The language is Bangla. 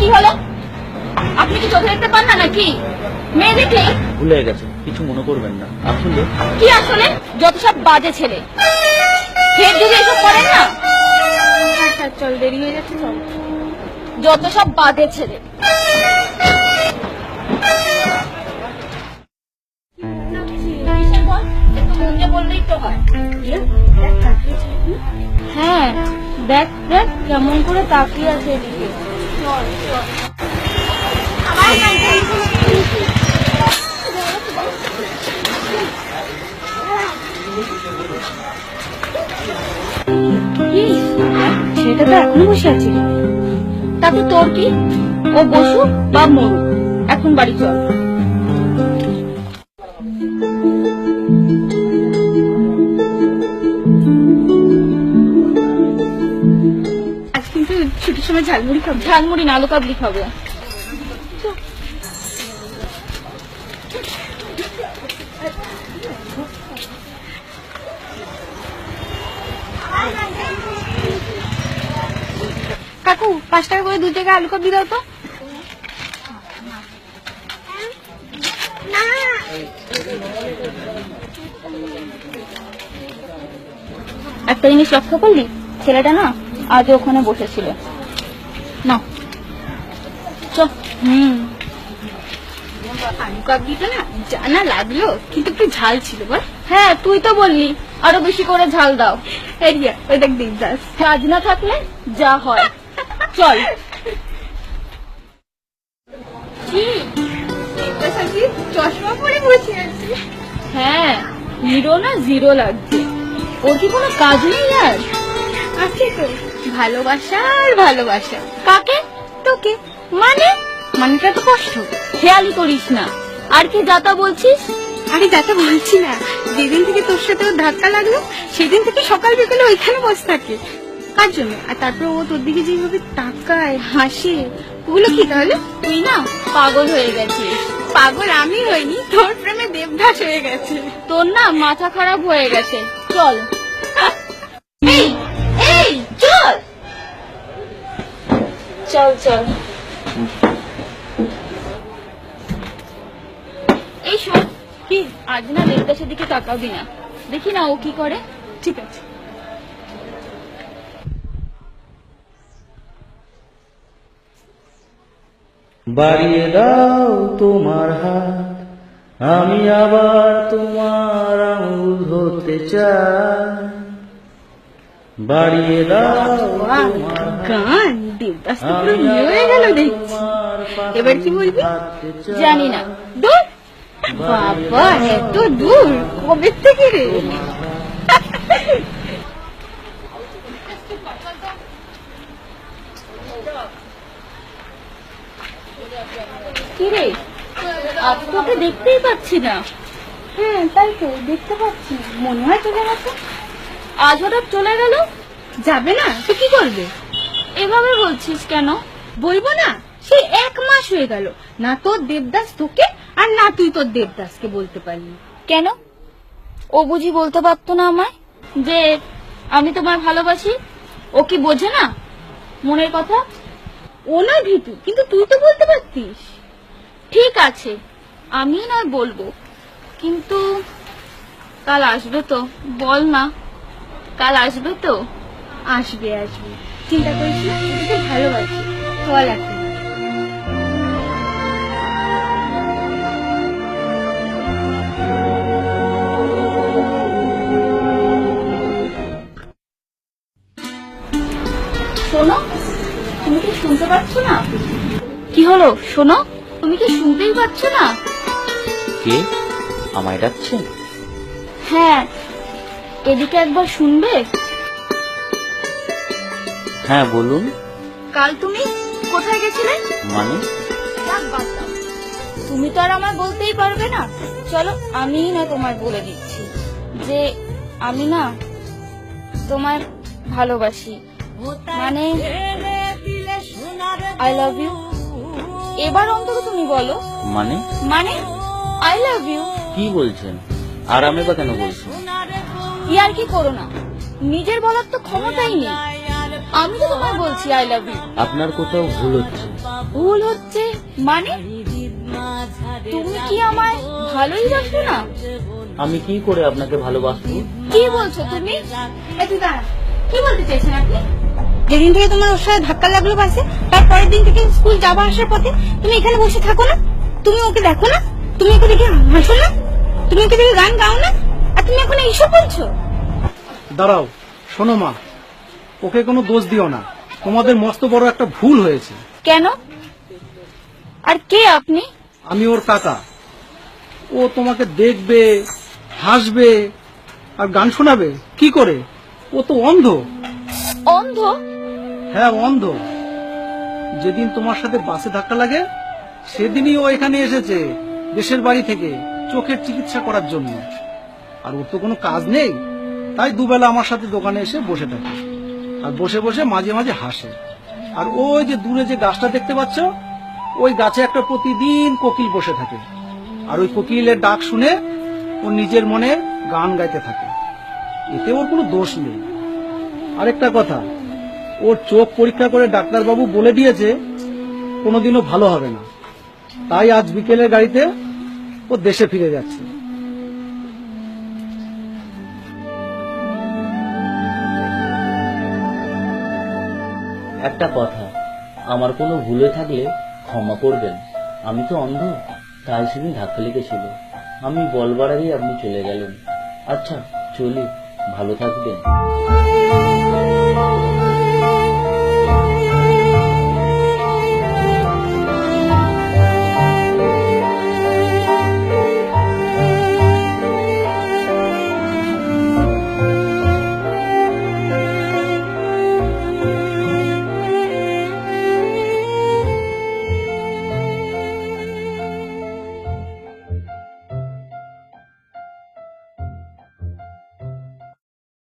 কি হলো? আপনি কি চোখে দেখতে পান না নাকি? মেয়ে দেখলেই ভুলে গেছে কিছু মনে করবেন না। আসলে কি আসলে? যত সব বাজে ছেলে। ফের যদি এসব করেন না? আচ্ছা চল দেরি হয়ে যাচ্ছে যত সব বাজে ছেলে। কিসের বল? একটু দিয়ে বললেই তো হয় হ্যাঁ দেখ দেখ কেমন করে তাকিয়ে আছে এদিকে। সেটা তো এখনও বসে আছে? তাতে তোর কি? ও বসু বা মরুক, এখন বাড়ি চল। ছুটির সময় ঝালমুড়ি খাব। ঝালমুড়ি না আলু কাবলি খাব। কাকু পাঁচ টাকা করে দু টাকা আলু কাবলি দাও তো। একটা জিনিস লক্ষ্য করলি? ছেলেটা না আজ ওখানে বসেছিল। না চ হুম। আলু কাবলিটা না জানা লাগল কিন্তু একটু ঝাল ছিল বল। হ্যাঁ তুই তো বললি আরও বেশি করে ঝাল দাও। এরিয়া কাজ না থাকলে যা হয়। চল। চশমা পরে বসে আছে। হ্যাঁ হিরো না জিরো লাগছে। ওর কি কোনো কাজ নেই আর? আছে তো। ভালোবাসা আর ভালোবাসা। কাকে? তোকে। মানে? মানেটা তো কষ্ট। খেয়ালই করিস না। আর কি যাতা বলছিস? আরে যাতে বলছি না। যেদিন থেকে তোর সাথে ওর ধাক্কা লাগল সেদিন থেকে সকাল বিকালে ওইখানে বসে থাকে। কার জন্য? আর তারপর ও তোর দিকে যেভাবে তাকায় হাসে ওগুলো কি তাহলে? তুই না পাগল হয়ে গেছিস। পাগল আমি হইনি তোর প্রেমে দেবদাস হয়ে গেছে। তোর না মাথা খারাপ হয়ে গেছে। চল। দেবদাসের না। দেখি না ও কি করে। ঠিক আছে। বাড়িয়ে দাও তোমার হাত আমি আবার তোমার আঙুল ধরতে চাই। বাড়িয়ে দাও গান দেবদাস তো পুরো ইয়ে হয়ে গেল দেখছি। এবার কি বলবি? জানি না। দূর বাবা এত দূর? কবে থেকে রে? কি আজ তোকে দেখতেই পাচ্ছি না। হ্যাঁ তাই তো দেখতে পাচ্ছি। মনে হয় চলে গেছে। আজ হঠাৎ চলে গেল? যাবে না তো কি করবে? এভাবে বলছিস কেন? বলব না সে এক মাস হয়ে গেল। না তোর দেবদাস তোকে আর না তুই তোর দেবদাসকে বলতে পারলি। কেন? ও বুঝি বলতে পারতো না আমায়? যে আমি তোমায় ভালোবাসি ও কি বোঝে না? মনের কথা? ও না ভিতু কিন্তু তুই তো বলতে পারতিস। ঠিক আছে আমি নয় বলব কিন্তু কাল আসবে তো বল না কাল আসবে তো? আসবে আসবে। চিন্তা করিস না ভালোবাসি। চল এখন। শুনতে পাচ্ছ না? কি হলো? শোনো তুমি কি শুনতেই পাচ্ছ না? কে? আমায় ডাকছেন? হ্যাঁ এদিকে একবার শুনবে? হ্যাঁ বলুন। কাল তুমি কোথায় গেছিলে? মানে? যাক, বাদ দাও। তুমি তো আর আমায় বলতেই পারবে না। চলো আমিই না তোমায় বলে দিচ্ছি যে আমি না তোমায় ভালোবাসি। মানে আই লাভ ইউ এবার অন্তত তুমি বলো। মানে? মানে? আই লাভ ইউ কি বলছেন? আর আমি বা কেন বলছি ইয়ার কি করো না? নিজের বলার তো ক্ষমতাই নেই। আমি তো তোমায় বলছি আই লাভ ইউ আপনার কোথাও ভুল হচ্ছে। ভুল হচ্ছে? মানে? তুমি কি আমায় ভালোই রাখো না? আমি কি করে আপনাকে ভালোবাসবো? কি বলছো তুমি? তুই দাঁড়া। কি বলতে চাইছেন আপনি? যেদিন থেকে তোমার ওর সাথে ধাক্কা লাগল বাসে তারপরের দিন থেকে স্কুল যাওয়া আসার পথে তুমি এখানে বসে থাকো না। তুমি ওকে দেখো না তুমি ওকে দেখে হাসো না তুমি ওকে দেখে গান গাও না আর তুমি এখন এইসব বলছো? দাঁড়াও শোনো মা ওকে কোনো দোষ দিও না। তোমাদের মস্ত বড় একটা ভুল হয়েছে। কেন? আর কে আপনি? আমি ওর কাকা। ও তোমাকে দেখবে হাসবে আর গান শোনাবে। কি করে? ও তো অন্ধ। অন্ধ? হ্যাঁ অন্ধ যেদিন তোমার সাথে বাসে ধাক্কা লাগে, সেদিনই ও এখানে এসেছে, দেশের বাড়ি থেকে, চোখের চিকিৎসা করার জন্য। আর ওর তো কোনো কাজ নেই। তাই দুবেলা আমার সাথে দোকানে এসে বসে থাকে। আর বসে বসে মাঝে মাঝে হাসে। আর ওই যে দূরে যে গাছটা দেখতে পাচ্ছ, ওই গাছে একটা প্রতিদিন কোকিল বসে থাকে। আর ওই কোকিলের ডাক শুনে ও নিজের মনে গান গাইতে থাকে। এতে ওর কোনো দোষ নেই। আরেকটা কথা ওর চোখ পরীক্ষা করে ডাক্তারবাবু বলে দিয়েছে, কোনোদিনও ভালো হবে না। তাই আজ বিকেলের গাড়িতে ও দেশে ফিরে যাচ্ছে। একটা কথা, আমার কোনো ভুলে থাকলে ক্ষমা করবেন। আমি তো অন্ধ তাই সেদিন ধাক্কা লেগেছিল। আমি বলবার আগেই আপনি চলে গেলেন। আচ্ছা চলি, ভালো থাকবেন।